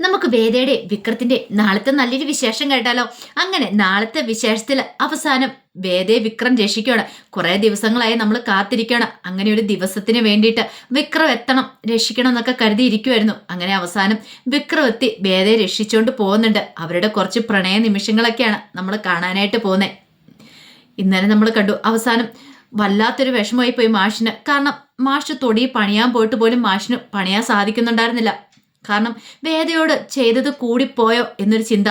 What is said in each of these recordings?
നമുക്ക് വേദയുടെ വിക്രത്തിന്റെ നാളത്തെ നല്ലൊരു വിശേഷം കേട്ടാലോ? അങ്ങനെ നാളത്തെ വിശേഷത്തിൽ അവസാനം വേദയെ വിക്രം രക്ഷിക്കുകയാണ്. കുറെ ദിവസങ്ങളായി നമ്മൾ കാത്തിരിക്കുകയാണ്. അങ്ങനെ ഒരു ദിവസത്തിന് വേണ്ടിയിട്ട് വിക്രം എത്തണം രക്ഷിക്കണം എന്നൊക്കെ കരുതിയിരിക്കുമായിരുന്നു അങ്ങനെ അവസാനം വിക്രം എത്തി വേദയെ രക്ഷിച്ചുകൊണ്ട് പോകുന്നുണ്ട്. അവരുടെ കുറച്ച് പ്രണയ നിമിഷങ്ങളൊക്കെയാണ് നമ്മൾ കാണാനായിട്ട് പോകുന്നത് ഇന്നലെ നമ്മൾ കണ്ടു അവസാനം വല്ലാത്തൊരു വിഷമമായി പോയി മാഷിന്. കാരണം മാഷ് തൊടി പണിയാൻ പോയിട്ട് പോലും മാഷിന് പണിയാൻ സാധിക്കുന്നുണ്ടായിരുന്നില്ല. കാരണം വേദയോട് ചെയ്തത് കൂടിപ്പോയോ എന്നൊരു ചിന്ത.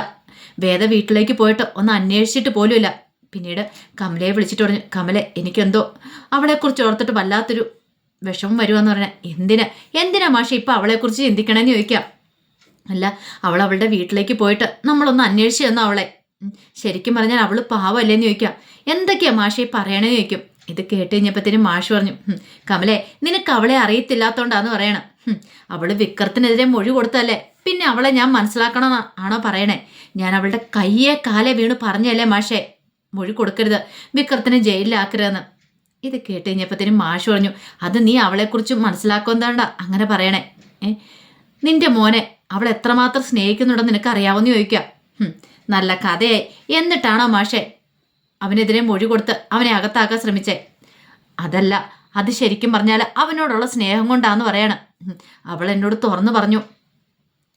വേദ വീട്ടിലേക്ക് പോയിട്ട് ഒന്ന് അന്വേഷിച്ചിട്ട് പോലുമില്ല. പിന്നീട് കമലയെ വിളിച്ചിട്ട് പറഞ്ഞു കമലെ എനിക്കെന്തോ? അവളെക്കുറിച്ച് ഓർത്തിട്ട് വല്ലാത്തൊരു വിഷമം വരുമെന്ന് പറഞ്ഞാൽ എന്തിനാ? എന്തിനാ മാഷ ഇപ്പം അവളെക്കുറിച്ച് ചിന്തിക്കണമെന്ന് ചോദിക്കാം? അല്ല അവൾ അവളുടെ വീട്ടിലേക്ക് പോയിട്ട് നമ്മളൊന്ന് അന്വേഷിച്ചു തന്നു അവളെ. ശരിക്കും പറഞ്ഞാൽ അവൾ പാവമല്ലേന്ന് ചോദിക്കാം. എന്തൊക്കെയാ മാഷെ പറയണേന്ന് ചോദിക്കും. ഇത് കേട്ട് കഴിഞ്ഞപ്പോഴത്തേനും മാഷ് പറഞ്ഞു "ഹും, കമലെ നിനക്ക് അവളെ അറിയത്തില്ലാത്തോണ്ടാന്ന് പറയണം. അവൾ വിക്രത്തിനെതിരെ മൊഴി കൊടുത്തല്ലേ പിന്നെ അവളെ ഞാൻ മനസ്സിലാക്കണം ആണോ പറയണേ? ഞാൻ അവളുടെ കയ്യെ കാലെ വീണ് പറഞ്ഞല്ലേ മാഷേ? മൊഴി കൊടുക്കരുത്. വിക്രത്തിനെ ജയിലിലാക്കരുതെന്ന്. ഇത് കേട്ട് കഴിഞ്ഞപ്പത്തേനും മാഷ് പറഞ്ഞു അത് നീ അവളെക്കുറിച്ച് മനസ്സിലാക്കുന്നതാണ്ട അങ്ങനെ പറയണേ. ഏ? നിന്റെ മോനെ അവൾ എത്രമാത്രം സ്നേഹിക്കുന്നുണ്ടെന്ന് നിനക്ക് അറിയാവുന്ന ചോദിക്കാം. നല്ല കഥയായി. എന്നിട്ടാണോ മാഷേ അവനെതിരെ മൊഴി കൊടുത്ത് അവനെ അകത്താക്കാൻ ശ്രമിച്ചേ? അതല്ല അത് ശരിക്കും പറഞ്ഞാൽ അവനോടുള്ള സ്നേഹം കൊണ്ടാന്ന് പറയണം. അവൾ എന്നോട് തുറന്നു പറഞ്ഞു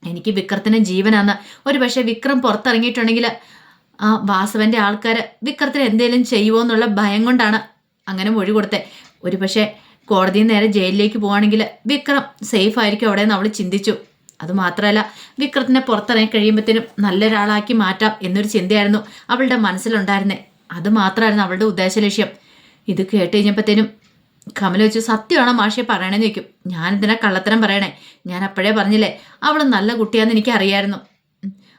എനിക്ക് വിക്രത്തിന് ജീവനാന്ന്. ഒരു പക്ഷേ വിക്രം പുറത്തിറങ്ങിയിട്ടുണ്ടെങ്കിൽ ആ വാസവന്റെ ആൾക്കാർ വിക്രത്തിന് എന്തെങ്കിലും ചെയ്യുമോ എന്നുള്ള ഭയം കൊണ്ടാണ് അങ്ങനെ മൊഴി കൊടുത്തേ. ഒരു പക്ഷേ കോടതിയിൽ നേരെ ജയിലിലേക്ക് പോവാണെങ്കിൽ വിക്രം സേഫ് ആയിരിക്കും അവിടെ എന്ന് അവൾ ചിന്തിച്ചു. അതുമാത്രമല്ല വിക്രത്തിനെ പുറത്തിറങ്ങി കഴിയുമ്പോഴത്തേനും നല്ലൊരാളാക്കി മാറ്റാം എന്നൊരു ചിന്തയായിരുന്നു അവളുടെ മനസ്സിലുണ്ടായിരുന്നേ. അത് മാത്രമായിരുന്നു അവളുടെ ഉദ്ദേശ ലക്ഷ്യം ഇത് കേട്ട് കഴിഞ്ഞപ്പോഴത്തേനും കമല വെച്ച് സത്യമാണോ മാഷെ പറയണേന്ന് ചോദിക്കും. ഇതിനെ കള്ളത്തരം പറയണേ? ഞാൻ അപ്പോഴേ പറഞ്ഞില്ലേ അവൾ നല്ല കുട്ടിയാന്ന് എനിക്ക് അറിയായിരുന്നു.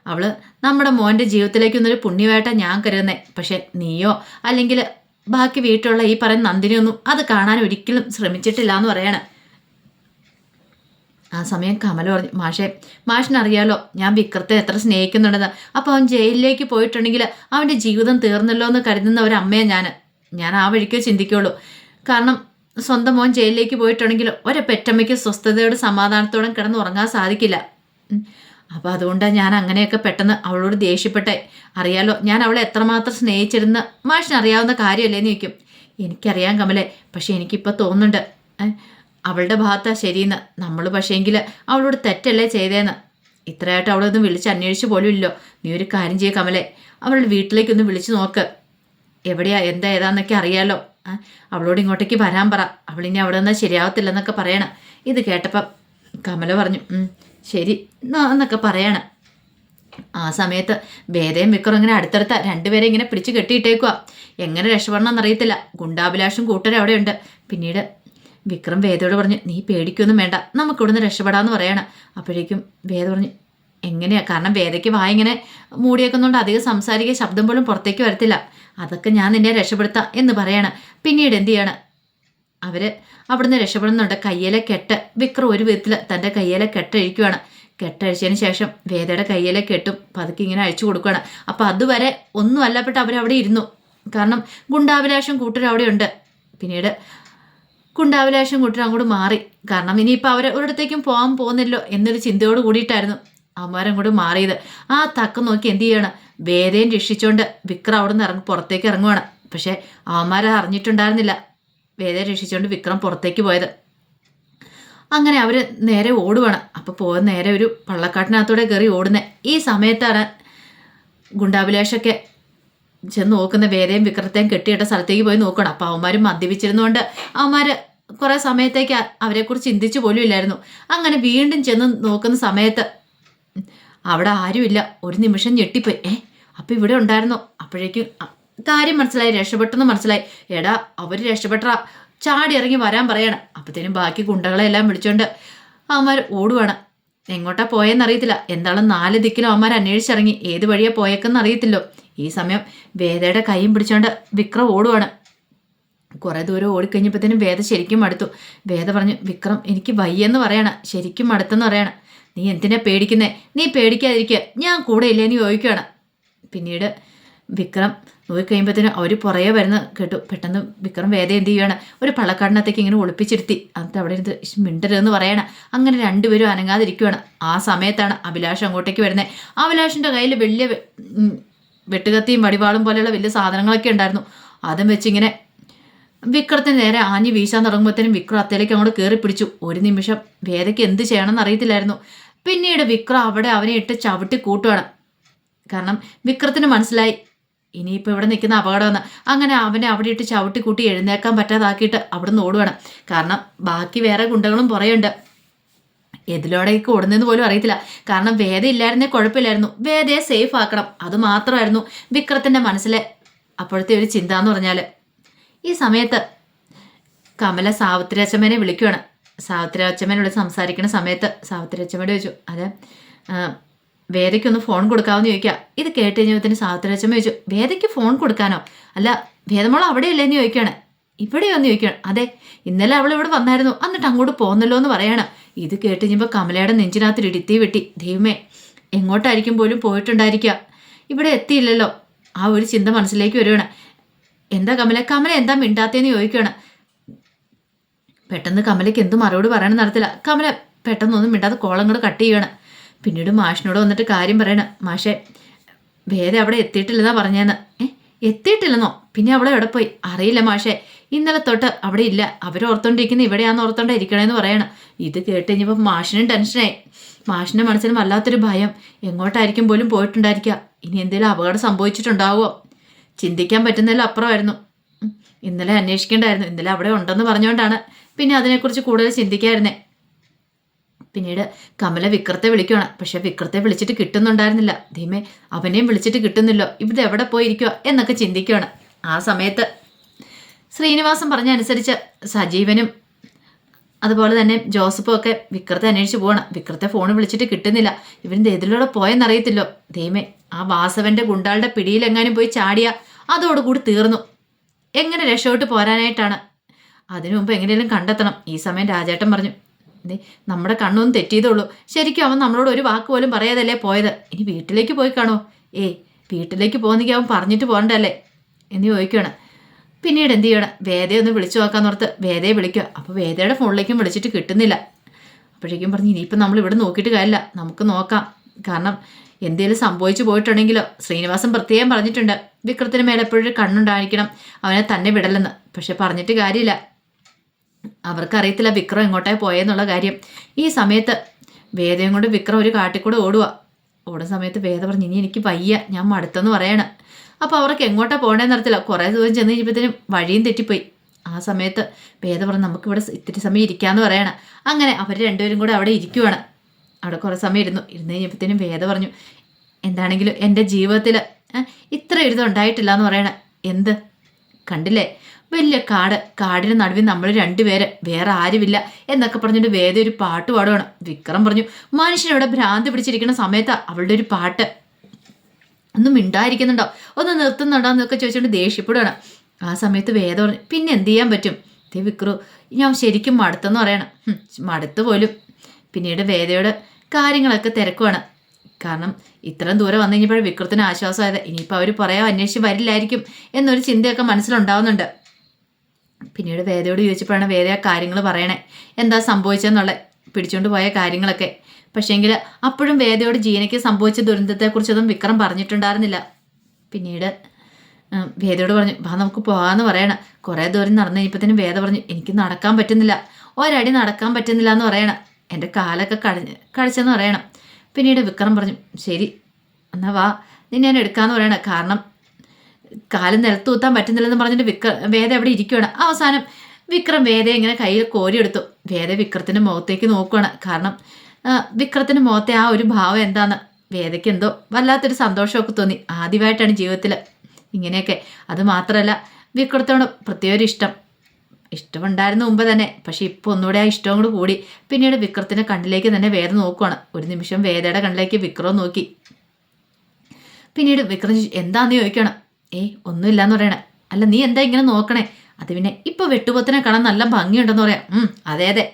അവൾ നമ്മുടെ മോന്റെ ജീവിതത്തിലേക്കൊന്നൊരു പുണ്യമായിട്ടാണ് ഞാൻ കരുതുന്നേ. പക്ഷെ നീയോ അല്ലെങ്കിൽ ബാക്കി വീട്ടിലുള്ള ഈ പറയുന്ന നന്ദിനിയൊന്നും അത് കാണാൻ ഒരിക്കലും ശ്രമിച്ചിട്ടില്ല എന്ന് പറയാണ്. ആ സമയം കമൽ പറഞ്ഞു മാഷെ മാഷിനറിയാലോ ഞാൻ വിക്രത്തെ എത്ര സ്നേഹിക്കുന്നുണ്ടെന്ന്. അപ്പോൾ അവൻ ജയിലിലേക്ക് പോയിട്ടുണ്ടെങ്കിൽ അവന്റെ ജീവിതം തീർന്നല്ലോ എന്ന് കരുതുന്ന ഒരു അമ്മയെ ഞാൻ ഞാൻ ആ വഴിക്കേ ചിന്തിക്കുള്ളൂ. കാരണം സ്വന്തം മോൻ ജയിലിലേക്ക് പോയിട്ടുണ്ടെങ്കിൽ ഒരു പെറ്റമ്മയ്ക്ക് സ്വസ്ഥതയോടെ സമാധാനത്തോടെ കിടന്ന് ഉറങ്ങാൻ സാധിക്കില്ല. അപ്പോൾ അതുകൊണ്ടാണ് ഞാൻ അങ്ങനെയൊക്കെ പെട്ടെന്ന് അവളോട് ദേഷ്യപ്പെട്ടെ. അറിയാലോ ഞാൻ അവളെ എത്രമാത്രം സ്നേഹിച്ചിരുന്ന മാഷിന് അറിയാവുന്ന കാര്യമല്ലേന്ന് ചോദിക്കും. എനിക്കറിയാം കമലെ പക്ഷെ എനിക്കിപ്പോൾ തോന്നുന്നുണ്ട് അവളുടെ ഭാഗത്താ ശരിയെന്ന്. നമ്മൾ പക്ഷേങ്കിൽ അവളോട് തെറ്റല്ലേ ചെയ്തേന്ന്. ഇത്രയായിട്ട് അവളൊന്നും വിളിച്ച് അന്വേഷിച്ച് പോലും ഇല്ലോ. നീ ഒരു കാര്യം ചെയ്യ കമലെ അവളുടെ വീട്ടിലേക്കൊന്ന് വിളിച്ചു നോക്ക്. എവിടെയാ എന്താ ഏതാന്നൊക്കെ അറിയാലോ. അവളോട് ഇങ്ങോട്ടേക്ക് വരാൻ പറ. അവളിനി അവിടെ നിന്നാൽ ശരിയാവത്തില്ലെന്നൊക്കെ പറയണം. ഇത് കേട്ടപ്പം കമല പറഞ്ഞു "ഉം, ശരി എന്നൊക്കെ പറയണം. ആ സമയത്ത് വേദയും വിക്രം ഇങ്ങനെ അടുത്തടുത്ത രണ്ടുപേരെ ഇങ്ങനെ പിടിച്ച് കെട്ടിയിട്ടേക്കുക എങ്ങനെ രക്ഷപ്പെടണം എന്നറിയത്തില്ല. ഗുണ്ടാഭിലാഷും കൂട്ടരും അവിടെയുണ്ട്. പിന്നീട് വിക്രം വേദയോട് പറഞ്ഞു നീ പേടിക്കൊന്നും വേണ്ട. നമുക്കിവിടുന്ന് രക്ഷപ്പെടാമെന്ന് പറയണം. അപ്പോഴേക്കും വേദ പറഞ്ഞു എങ്ങനെയാ? കാരണം വേദയ്ക്ക് വായ ഇങ്ങനെ മൂടിയേക്കുന്നതുകൊണ്ട് അധികം സംസാരിക്കുക ശബ്ദം പോലും പുറത്തേക്ക് വരത്തില്ല. അതൊക്കെ ഞാൻ നിന്നെ രക്ഷപ്പെടുത്താം എന്ന് പറയാണ്. പിന്നീട് എന്ത് ചെയ്യാണ്? അവർ അവിടുന്ന് രക്ഷപ്പെടുന്നുണ്ട്. കയ്യിലെ കെട്ട്. വിക്രം ഒരു വിധത്തിൽ തന്റെ കയ്യിലെ കെട്ടഴിക്കുവാണ്. കെട്ടഴിച്ചതിന് ശേഷം വേദയുടെ കയ്യിലെ കെട്ടും. പതുക്കെ ഇങ്ങനെ അഴിച്ചു കൊടുക്കുകയാണ് അപ്പോൾ അതുവരെ ഒന്നും അല്ലപ്പെട്ട് അവരവിടെ ഇരുന്നു. കാരണം ഗുണ്ടാഭിലാഷം കൂട്ടർ അവിടെ ഉണ്ട്. പിന്നീട് ഗുണ്ടാഭിലാഷം കൂട്ടർ അങ്ങോട്ട് മാറി. കാരണം ഇനിയിപ്പോൾ അവർ ഒരിടത്തേക്കും പോകാൻ പോകുന്നില്ലോ എന്നൊരു ചിന്തയോട് കൂടിയിട്ടായിരുന്നു. അവന്മാരങ്ങോട്ട് മാറിയത്. ആ തക്ക നോക്കി എന്ത് ചെയ്യാണ്? വേദയും രക്ഷിച്ചുകൊണ്ട് വിക്രം അവിടെ നിന്ന് ഇറങ്ങി പുറത്തേക്ക് ഇറങ്ങുവാണ്. പക്ഷേ അവന്മാരെ അറിഞ്ഞിട്ടുണ്ടായിരുന്നില്ല. വേദയെ രക്ഷിച്ചുകൊണ്ട് വിക്രം പുറത്തേക്ക് പോയത്. അങ്ങനെ അവർ നേരെ ഓടുവാണ്. അപ്പോൾ പോകുന്ന നേരെ ഒരു പള്ളക്കാട്ടിനകത്തൂടെ കയറി ഓടുന്നത് ഈ സമയത്താണ് ഗുണ്ടാഭിലാഷൊക്കെ ചെന്ന് നോക്കുന്ന വേദയും വിക്രത്തെയും കെട്ടിയിട്ട സ്ഥലത്തേക്ക് പോയി നോക്കണം. അപ്പോൾ അവന്മാർ മദ്യപിച്ചിരുന്നുകൊണ്ട് അവന്മാർ കുറേ സമയത്തേക്ക് അവരെക്കുറിച്ച് ചിന്തിച്ചു പോലും ഇല്ലായിരുന്നു. അങ്ങനെ വീണ്ടും ചെന്ന് നോക്കുന്ന സമയത്ത് അവിടെ ആരുമില്ല. ഒരു നിമിഷം ഞെട്ടിപ്പോയി. ഏ അപ്പം ഇവിടെ ഉണ്ടായിരുന്നോ? അപ്പോഴേക്കും കാര്യം മനസ്സിലായി. രക്ഷപ്പെട്ടെന്ന് മനസ്സിലായി. എടാ അവർ രക്ഷപ്പെട്ട. ചാടി ഇറങ്ങി വരാൻ പറയണം. അപ്പത്തേനും ബാക്കി ഗുണ്ടകളെ എല്ലാം വിളിച്ചോണ്ട് അവന്മാർ ഓടുവാണ്. എങ്ങോട്ടാ പോയെന്ന് അറിയത്തില്ല. എന്താളും നാല് ദിക്കിലും അവന്മാർ അന്വേഷിച്ചിറങ്ങി. ഏത് വഴിയാ പോയേക്കെന്ന് അറിയത്തില്ലോ. ഈ സമയം വേദയുടെ കൈയും പിടിച്ചോണ്ട് വിക്രം ഓടുവാണ്. കുറേ ദൂരം ഓടിക്കഴിഞ്ഞപ്പോഴത്തേനും വേദ ശരിക്കും മടുത്തു. വേദ പറഞ്ഞു വിക്രം എനിക്ക് വയ്യെന്ന് പറയണം. ശരിക്കും മടുത്തെന്ന് പറയണം. നീ എന്തിനാ പേടിക്കുന്നേ? നീ പേടിക്കാതിരിക്കുക ഞാൻ കൂടെ ഇല്ലേന്ന് ചോദിക്കുകയാണ്. പിന്നീട് വിക്രം നോക്കി കഴിയുമ്പോഴത്തേനും അവർ പുറകെ വരുന്ന കേട്ടു. പെട്ടെന്ന് വിക്രം വേദ എന്ത് ചെയ്യുകയാണ് ഒരു പള്ളക്കാടിനകത്തേക്ക് ഇങ്ങനെ ഒളിപ്പിച്ചിരുത്തി. അത് അവിടെ ഇരുന്ന് "ഇഷ്, മിണ്ടരുതെന്ന് പറയണം. അങ്ങനെ രണ്ടുപേരും അനങ്ങാതിരിക്കുകയാണ് ആ സമയത്താണ് അഭിലാഷ് അങ്ങോട്ടേക്ക് വരുന്നത് അഭിലാഷിന്റെ കയ്യിൽ വലിയ വെട്ടുകത്തിയും വടിവാളും പോലെയുള്ള വലിയ സാധനങ്ങളൊക്കെ ഉണ്ടായിരുന്നു. അതും വെച്ചിങ്ങനെ വിക്രത്തിന് നേരെ ആഞ്ഞു വീശാൻ തുടങ്ങുമ്പോഴത്തേനും വിക്രം അത്തേലേക്ക് അങ്ങോട്ട് കയറി പിടിച്ചു. ഒരു നിമിഷം. വേദയ്ക്ക് എന്ത് ചെയ്യണമെന്ന് അറിയത്തില്ലായിരുന്നു. പിന്നീട് വിക്രം അവിടെ അവനെ ഇട്ട് ചവിട്ടി കൂട്ടുവാണ് കാരണം വിക്രത്തിന് മനസ്സിലായി ഇനിയിപ്പോൾ ഇവിടെ നിൽക്കുന്ന അപകടമെന്ന്. അങ്ങനെ അവനെ അവിടെ ഇട്ട് ചവിട്ടി കൂട്ടി എഴുന്നേക്കാൻ പറ്റാതാക്കിയിട്ട് അവിടെ നിന്ന് ഓടുവാണ് കാരണം ബാക്കി വേറെ ഗുണ്ടകളും പുറയുണ്ട്. എതിലോടേക്ക് ഓടുന്നതെന്ന് പോലും അറിയത്തില്ല. കാരണം വേദ ഇല്ലായിരുന്നേ കുഴപ്പമില്ലായിരുന്നു. വേദയെ സേഫ് ആക്കണം. അത് മാത്രമായിരുന്നു വിക്രത്തിന്റെ മനസ്സിലെ അപ്പോഴത്തെ ഒരു ചിന്ത എന്ന് പറഞ്ഞാൽ ഈ സമയത്ത് കമല സാവിത്രി അച്ഛമ്മേനെ വിളിക്കുവാണ്. സാവിത്രി അച്ഛമ്മേനോട് സംസാരിക്കുന്ന സമയത്ത് സാവിത്രി അച്ഛമ്മയോട് ചോദിച്ചു അത് വേദയ്ക്കൊന്ന് ഫോൺ കൊടുക്കാമെന്ന് ചോദിക്കുക ഇത് കേട്ട് കഴിഞ്ഞപ്പോൾ സാവിത്രി അച്ഛമ്മ ചോദിച്ചു വേദയ്ക്ക് ഫോൺ കൊടുക്കാനോ? അല്ല വേദമോൾ അവിടെയല്ലേന്ന് ചോദിക്കുകയാണ് ഇവിടെയൊന്ന് ചോദിക്കുകയാണ് അതെ ഇന്നലെ അവൾ ഇവിടെ വന്നായിരുന്നു. എന്നിട്ട് അങ്ങോട്ട് പോകുന്നല്ലോ എന്ന് പറയാണ്. ഇത് കേട്ട് കഴിഞ്ഞപ്പോൾ കമലയുടെ നെഞ്ചിനകത്ത് ഇടുത്തി വെട്ടി. ദൈവമേ എങ്ങോട്ടായിരിക്കും പോലും പോയിട്ടുണ്ടായിരിക്കുക ഇവിടെ എത്തിയില്ലല്ലോ. ആ ഒരു ചിന്ത മനസ്സിലേക്ക് വരികയാണ്. എന്താ കമല? കമല എന്താ മിണ്ടാത്തേന്ന് ചോദിക്കുകയാണ് പെട്ടെന്ന് കമലയ്ക്ക് എന്ത് മറുപടി പറയണം നടത്തില്ല. കമല പെട്ടെന്നൊന്നും മിണ്ടാതെ കോളം കൂടെ കട്ട് ചെയ്യണം പിന്നീട് മാഷിനോട് വന്നിട്ട് കാര്യം പറയണം. മാഷേ വേറെ അവിടെ എത്തിയിട്ടില്ലെന്നാ പറഞ്ഞേന്ന്. ഏ എത്തിയിട്ടില്ലെന്നോ? പിന്നെ അവളെ എവിടെ പോയി? അറിയില്ല മാഷേ. ഇന്നലെ തൊട്ട് അവിടെ ഇല്ല. അവരോർത്തോണ്ടിരിക്കുന്ന ഇവിടെയാന്ന് ഇവിടെയാണെന്ന് ഇരിക്കണേന്ന് പറയണം. ഇത് കേട്ട് കഴിഞ്ഞപ്പോൾ മാഷിനും ടെൻഷനായി. മാഷിന്റെ മനസ്സിന് വല്ലാത്തൊരു ഭയം. എങ്ങോട്ടായിരിക്കും പോലും പോയിട്ടുണ്ടായിരിക്കുക ഇനി എന്തെങ്കിലും അപകടം സംഭവിച്ചിട്ടുണ്ടാവുമോ ചിന്തിക്കാൻ പറ്റുന്നതിലും അപ്പുറമായിരുന്നു. ഇന്നലെ അന്വേഷിക്കേണ്ടായിരുന്നു. ഇന്നലെ അവിടെ ഉണ്ടെന്ന് പറഞ്ഞുകൊണ്ടാണ് പിന്നെ അതിനെക്കുറിച്ച് കൂടുതൽ ചിന്തിക്കായിരുന്നേ പിന്നീട് കമല വിക്രത്തെ വിളിക്കുകയാണ് പക്ഷെ വിക്രത്തെ വിളിച്ചിട്ട് കിട്ടുന്നുണ്ടായിരുന്നില്ല. ധീമേ അവനെയും വിളിച്ചിട്ട് കിട്ടുന്നില്ലോ. ഇവിടെ എവിടെ പോയിരിക്കുക എന്നൊക്കെ ചിന്തിക്കുകയാണ് ആ സമയത്ത്. ശ്രീനിവാസം പറഞ്ഞ അനുസരിച്ച് സജീവനും അതുപോലെ തന്നെ ജോസഫും ഒക്കെ വിക്രത്തെ അന്വേഷിച്ച് പോകണം വിക്രത്തെ ഫോൺ വിളിച്ചിട്ട് കിട്ടുന്നില്ല. ഇവൻ എതിലൂടെ പോയെന്നറിയത്തില്ലോ ദൈവമേ ആ വാസവന്റെ ഗുണ്ടാളുടെ പിടിയിലെങ്ങാനും പോയി ചാടിയ. അതോടുകൂടി തീർന്നു. എങ്ങനെ രക്ഷോട്ട് പോരാനായിട്ടാണ്? അതിനു മുമ്പ് എങ്ങനെയെങ്കിലും കണ്ടെത്തണം. ഈ സമയം രാജേട്ടൻ പറഞ്ഞു നമ്മുടെ കണ്ണൊന്നും തെറ്റിയതുള്ളൂ ശരിക്കും അവൻ നമ്മളോട് ഒരു വാക്ക് പോലും പറയാതല്ലേ പോയത്? ഇനി വീട്ടിലേക്ക് പോയി കാണോ ഏയ് വീട്ടിലേക്ക് പോകുന്നെങ്കിൽ അവൻ പറഞ്ഞിട്ട് പോകണ്ടല്ലേ? എന്ന് ചോദിക്കുകയാണ് പിന്നീട് എന്ത് ചെയ്യണം? വേദയെ ഒന്ന് വിളിച്ചു നോക്കാൻ ഓർത്ത് വേദയെ വിളിക്കുക. അപ്പോൾ വേദയുടെ ഫോണിലേക്കും വിളിച്ചിട്ട് കിട്ടുന്നില്ല. അപ്പോഴേക്കും പറഞ്ഞു ഇനിയിപ്പം നമ്മൾ ഇവിടെ നോക്കിയിട്ട് കാര്യമില്ല. നമുക്ക് നോക്കാം. കാരണം എന്തെങ്കിലും സംഭവിച്ചു പോയിട്ടുണ്ടെങ്കിലോ? ശ്രീനിവാസൻ പ്രത്യേകം പറഞ്ഞിട്ടുണ്ട്. വിക്രത്തിന് മേലെ എപ്പോഴും കണ്ണുണ്ടായിരിക്കണം. അവനെ തന്നെ വിടലെന്ന് പക്ഷെ പറഞ്ഞിട്ട് കാര്യമില്ല. അവർക്കറിയത്തില്ല വിക്രം എങ്ങോട്ടേ പോയെന്നുള്ള കാര്യം. ഈ സമയത്ത് വേദയും കൊണ്ട് വിക്രം ഒരു കാട്ടിക്കൂടെ ഓടുക ഓടുന്ന സമയത്ത് വേദ പറഞ്ഞു ഇനി എനിക്ക് വയ്യ ഞാൻ മടുത്തെന്ന് പറയണം. അപ്പോൾ അവർക്ക് എങ്ങോട്ടാ പോകണേന്ന് അറിയത്തില്ല. കുറേ ദൂരം ചെന്ന് കഴിഞ്ഞപ്പോഴത്തേനും വഴിയും തെറ്റിപ്പോയി. ആ സമയത്ത് വേദ പറഞ്ഞു നമുക്കിവിടെ ഇത്തിരി സമയം ഇരിക്കാമെന്ന് പറയണം. അങ്ങനെ അവർ രണ്ടുപേരും കൂടെ അവിടെ ഇരിക്കുവാണ്. അവിടെ കുറേ സമയം ഇരുന്നു. ഇരുന്ന് കഴിഞ്ഞപ്പോഴത്തേനും വേദ പറഞ്ഞു എന്താണെങ്കിലും എന്റെ ജീവിതത്തിൽ ഇത്ര എഴുതം ഉണ്ടായിട്ടില്ല എന്ന് പറയണ. എന്ത്? കണ്ടില്ലേ? വലിയ കാട് കാടിന് നടുവിൽ നമ്മൾ രണ്ടുപേരെ വേറെ ആരുമില്ല എന്നൊക്കെ പറഞ്ഞിട്ട് വേദ ഒരു പാട്ട് പാടുവാണ്. വിക്രം പറഞ്ഞു മനുഷ്യനിവിടെ ഭ്രാന്തി പിടിച്ചിരിക്കുന്ന സമയത്താ അവളുടെ ഒരു പാട്ട്. ഒന്നും മിണ്ടായിരിക്കുന്നുണ്ടോ? ഒന്ന് നിർത്തുന്നുണ്ടോ എന്നൊക്കെ ചോദിച്ചുകൊണ്ട് ദേഷ്യപ്പെടുകയാണ് ആ സമയത്ത് വേദ പറഞ്ഞു പിന്നെ എന്ത് ചെയ്യാൻ പറ്റും? ദേ വിക്രു ഞാൻ ശരിക്കും മടുത്തെന്ന് പറയണം. മടുത്ത് പോലും. പിന്നീട് വേദയോട് കാര്യങ്ങളൊക്കെ തിരക്കുവാണ്. കാരണം ഇത്രയും ദൂരം വന്നു കഴിഞ്ഞപ്പോഴും വിക്രത്തിന് ആശ്വാസമായത്. ഇനിയിപ്പോൾ അവർ പറയാൻ അന്വേഷിച്ച് വരില്ലായിരിക്കും എന്നൊരു ചിന്തയൊക്കെ മനസ്സിലുണ്ടാവുന്നുണ്ട്. പിന്നീട് വേദയോട് ചോദിച്ചപ്പോഴാണ് വേദ ആ കാര്യങ്ങൾ പറയണേ. എന്താ സംഭവിച്ചെന്നുള്ള പിടിച്ചുകൊണ്ട് പോയ കാര്യങ്ങളൊക്കെ. പക്ഷേങ്കിൽ അപ്പോഴും വേദയോട് ജീനയ്ക്ക് സംഭവിച്ച ദുരന്തത്തെക്കുറിച്ചൊന്നും വിക്രം പറഞ്ഞിട്ടുണ്ടായിരുന്നില്ല. പിന്നീട് വേദയോട് പറഞ്ഞു വാ നമുക്ക് പോകാമെന്ന് പറയണം. കുറേ ദൂരം നടന്നു കഴിഞ്ഞപ്പോഴത്തേനും വേദ പറഞ്ഞു എനിക്ക് നടക്കാൻ പറ്റുന്നില്ല. ഒരടി നടക്കാൻ പറ്റുന്നില്ല എന്ന് പറയണം. എന്റെ കാലൊക്കെ കടഞ്ഞ് കടിച്ചെന്ന് പറയണം. പിന്നീട് വിക്രം പറഞ്ഞു ശരി എന്നാ വാ. നിന്നെ ഞാൻ എടുക്കാമെന്ന് പറയണം. കാരണം കാലം നിലത്ത് ഊത്താൻ പറ്റുന്നില്ലെന്ന് പറഞ്ഞിട്ട് വിക്ര വേദ അവിടെ ഇരിക്കുകയാണ് അവസാനം വിക്രം വേദയെ ഇങ്ങനെ കയ്യിൽ കോരി എടുത്തു വേദ വിക്രത്തിന്റെ മുഖത്തേക്ക് നോക്കുകയാണ് കാരണം വിക്രത്തിന്റെ മുഖത്തെ ആ ഒരു ഭാവം എന്താന്ന് വേദയ്ക്ക് എന്തോ വല്ലാത്തൊരു സന്തോഷമൊക്കെ തോന്നി. ആദ്യമായിട്ടാണ് ജീവിതത്തിൽ ഇങ്ങനെയൊക്കെ. അത് മാത്രമല്ല വിക്രത്തോട് പ്രത്യേക ഒരു ഇഷ്ടം. ഇഷ്ടമുണ്ടായിരുന്നു മുമ്പ് തന്നെ പക്ഷേ ഇപ്പോൾ ഒന്നുകൂടെ ആ ഇഷ്ടവും കൂടി കൂടി. പിന്നീട് വിക്രത്തിന്റെ കണ്ണിലേക്ക് തന്നെ വേദ നോക്കുവാണ്. ഒരു നിമിഷം വേദയുടെ കണ്ണിലേക്ക് വിക്രം നോക്കി. പിന്നീട് വിക്രം എന്താണെന്ന് ചോദിക്കണം ഏയ് ഒന്നുമില്ലാന്ന് പറയണേ. അല്ല നീ എന്താ ഇങ്ങനെ നോക്കണേ? അത് പിന്നെ ഇപ്പൊ വെട്ടുപോത്തിനെ കാണാൻ നല്ല ഭംഗിയുണ്ടെന്ന് പറയാം. ഉം അതെ അതെ.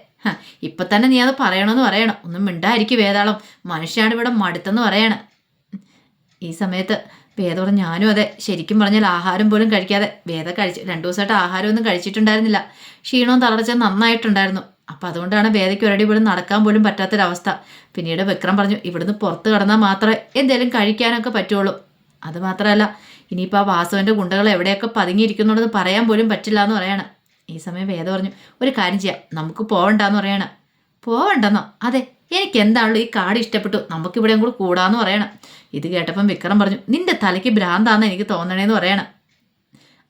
ഇപ്പൊ തന്നെ നീ അത് പറയണമെന്ന് പറയണം. ഒന്നും മിണ്ടായിരിക്കും വേതാളം. മനുഷ്യനാണ് ഇവിടെ മടുത്തെന്ന് പറയണം. ഈ സമയത്ത് വേദ പറഞ്ഞു ഞാനും അതെ. ശരിക്കും പറഞ്ഞാൽ ആഹാരം പോലും കഴിക്കാതെ വേദ കഴിച്ചു രണ്ടു ദിവസമായിട്ട് ആഹാരമൊന്നും കഴിച്ചിട്ടുണ്ടായിരുന്നില്ല. ക്ഷീണവും തളർച്ച നന്നായിട്ടുണ്ടായിരുന്നു. അപ്പം അതുകൊണ്ടാണ് വേദയ്ക്ക് ഒരടി പോലും നടക്കാൻ പോലും പറ്റാത്തൊരവസ്ഥ. പിന്നീട് വിക്രം പറഞ്ഞു ഇവിടുന്ന് പുറത്ത് കടന്നാൽ മാത്രമേ എന്തെങ്കിലും കഴിക്കാനൊക്കെ പറ്റുള്ളൂ. അത് മാത്രമല്ല ഇനിയിപ്പോൾ ആ വാസവന്റെ ഗുണ്ടകൾ എവിടെയൊക്കെ പതുങ്ങിയിരിക്കുന്നുണ്ടെന്ന് പറയാൻ പോലും പറ്റില്ല എന്ന് പറയാണ്. ഈ സമയം വേദ പറഞ്ഞു ഒരു കാര്യം ചെയ്യാം നമുക്ക് പോവണ്ടെന്ന് പറയാണ്. പോവണ്ടെന്നോ? അതെ എനിക്ക് എന്താണല്ലോ ഈ കാട് ഇഷ്ടപ്പെട്ടു നമുക്കിവിടെ കൂടെ കൂടാന്ന് പറയണം. ഇത് കേട്ടപ്പം വിക്രം പറഞ്ഞു നിന്റെ തലയ്ക്ക് ഭ്രാന്താന്ന് എനിക്ക് തോന്നണേന്ന് പറയണം.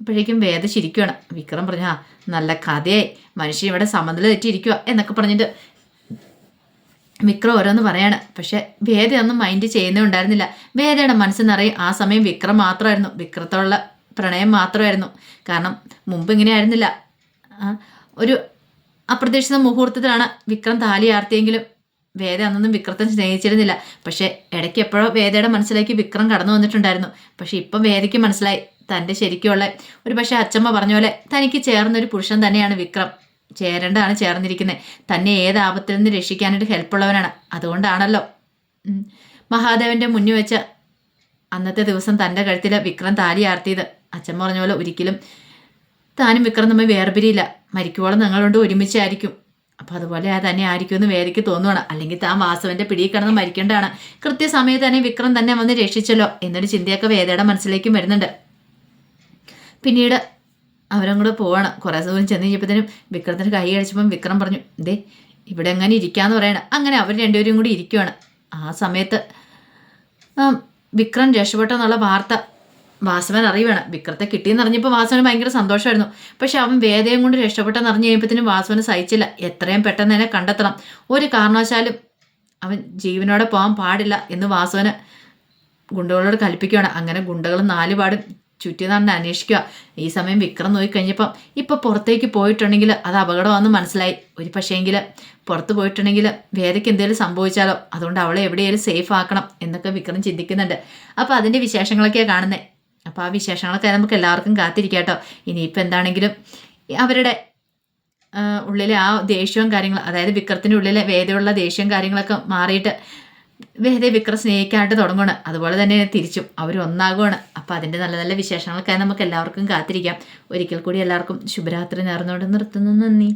അപ്പോഴേക്കും വേദ ചിരിക്കുകയാണ് വിക്രം പറഞ്ഞു ആ നല്ല കഥയായി മനുഷ്യൻ ഇവിടെ സമനില തെറ്റിയിരിക്കുക എന്നൊക്കെ പറഞ്ഞിട്ട് വിക്രം ഓരോന്ന് പറയാണ്. പക്ഷെ വേദ ഒന്നും മൈൻഡ് ചെയ്യുന്നേ ഉണ്ടായിരുന്നില്ല. വേദയുടെ മനസ്സിൽ നിറയെ ആ സമയം വിക്രം മാത്രമായിരുന്നു. വിക്രത്തോടുള്ള പ്രണയം മാത്രമായിരുന്നു. കാരണം മുമ്പ് ഇങ്ങനെ ആയിരുന്നില്ല. ഒരു അപ്രതീക്ഷിത മുഹൂർത്തത്തിലാണ് വിക്രം താലി ആർത്തിയെങ്കിലും വേദ അന്നൊന്നും വിക്രത്തെ സ്നേഹിച്ചിരുന്നില്ല. പക്ഷേ ഇടയ്ക്ക് എപ്പോഴോ വേദയുടെ മനസ്സിലേക്ക് വിക്രം കടന്നു വന്നിട്ടുണ്ടായിരുന്നു. പക്ഷേ ഇപ്പം വേദയ്ക്ക് മനസ്സിലായി. തന്റെ ശരിക്കുള്ള ഒരു പക്ഷേ അച്ചമ്മ പറഞ്ഞ പോലെ തനിക്ക് ചേർന്നൊരു പുരുഷൻ തന്നെയാണ് വിക്രം. ചേരേണ്ടതാണ് ചേർന്നിരിക്കുന്നത് തന്നെ ഏത് ആപത്തിൽ നിന്ന് രക്ഷിക്കാനായിട്ട് ഹെൽപ്പുള്ളവനാണ് അതുകൊണ്ടാണല്ലോ. മഹാദേവന്റെ മുന്നിൽ വെച്ച് അന്നത്തെ ദിവസം തന്റെ കഴുത്തിൽ വിക്രം താലി ആർത്തിയത്. അച്ഛൻ പറഞ്ഞ പോലെ ഒരിക്കലും താനും വിക്രം തമ്മിൽ വേർപിരിയില്ല. മരിക്കുവോളം നിങ്ങളുണ്ട് ഒരുമിച്ചായിരിക്കും. അപ്പം അതുപോലെ ആ തന്നെ ആയിരിക്കും എന്ന് വേദയ്ക്ക് തോന്നുവാണ്. അല്ലെങ്കിൽ താൻ വാസവന്റെ പിടിയിൽ കിടന്ന് മരിക്കേണ്ടതാണ്. കൃത്യസമയത്ത് തന്നെ വിക്രം തന്നെ വന്ന് രക്ഷിച്ചല്ലോ എന്നൊരു ചിന്തയൊക്കെ വേദയുടെ മനസ്സിലേക്കും വരുന്നുണ്ട്. പിന്നീട് അവരും കൂടെ പോവാണ്. കുറേ ദൂരം ചെന്ന് കഴിഞ്ഞപ്പോഴത്തേനും വിക്രത്തിന് കൈ അടിച്ചപ്പം വിക്രം പറഞ്ഞു ദേ ഇവിടെ എങ്ങനെ ഇരിക്കാന്ന് പറയണം. അങ്ങനെ അവർ രണ്ടുപേരും കൂടി ഇരിക്കുവാണ്. ആ സമയത്ത് വിക്രം വിക്രം രക്ഷപ്പെട്ടെന്നുള്ള വാർത്ത വാസവൻ അറിയുവാണ്. വിക്രത്തെ കിട്ടിയെന്ന് അറിഞ്ഞപ്പോൾ വാസവന് ഭയങ്കര സന്തോഷമായിരുന്നു. പക്ഷെ അവൻ വേദയും കൊണ്ട് രക്ഷപ്പെട്ടെന്ന് അറിഞ്ഞു കഴിയുമ്പോഴത്തേനും വാസവന് സഹിച്ചില്ല. എത്രയും പെട്ടെന്ന് തന്നെ കണ്ടെത്തണം. ഒരു കാരണവശാലും അവൻ ജീവനോടെ പോകാൻ പാടില്ല എന്ന് വാസവന് ഗുണ്ടകളോട് കൽപ്പിക്കുകയാണ് അങ്ങനെ ഗുണ്ടകൾ നാലുപാടും ചുറ്റി നടന്ന് അന്വേഷിക്കുക. ഈ സമയം വിക്രം നോക്കിക്കഴിഞ്ഞപ്പം ഇപ്പൊ പുറത്തേക്ക് പോയിട്ടുണ്ടെങ്കിൽ അത് അപകടമാണെന്ന് മനസ്സിലായി. ഒരു പക്ഷേങ്കിൽ പുറത്ത് പോയിട്ടുണ്ടെങ്കിൽ വേദയ്ക്ക് എന്തെങ്കിലും സംഭവിച്ചാലോ? അതുകൊണ്ട് അവളെ എവിടെയെങ്കിലും സേഫ് ആക്കണം എന്നൊക്കെ വിക്രം ചിന്തിക്കുന്നുണ്ട്. അപ്പോൾ അതിന്റെ വിശേഷങ്ങളൊക്കെയാണ് കാണുന്നത് അപ്പോൾ ആ വിശേഷങ്ങളൊക്കെ നമുക്ക് എല്ലാവർക്കും കാത്തിരിക്കാട്ടോ ഇനിയിപ്പോൾ എന്താണെങ്കിലും അവരുടെ ഉള്ളിലെ ആ ദേഷ്യവും കാര്യങ്ങളും അതായത് വിക്രത്തിന്റെ ഉള്ളിലെ വേദയുള്ള ദേഷ്യവും കാര്യങ്ങളൊക്കെ മാറിയിട്ട് വേദയെ വിക്രം സ്നേഹിക്കാനായിട്ട് തുടങ്ങണം അതുപോലെ തന്നെ തിരിച്ചും ഒന്നാകുവാണ്. അപ്പോൾ അതിന്റെ നല്ല നല്ല വിശേഷങ്ങൾക്കായി നമുക്ക് എല്ലാവർക്കും കാത്തിരിക്കാം. ഒരിക്കൽ കൂടി എല്ലാവർക്കും ശുഭരാത്രി നേർന്നുകൊണ്ട് നിർത്തുന്നു. നന്ദി.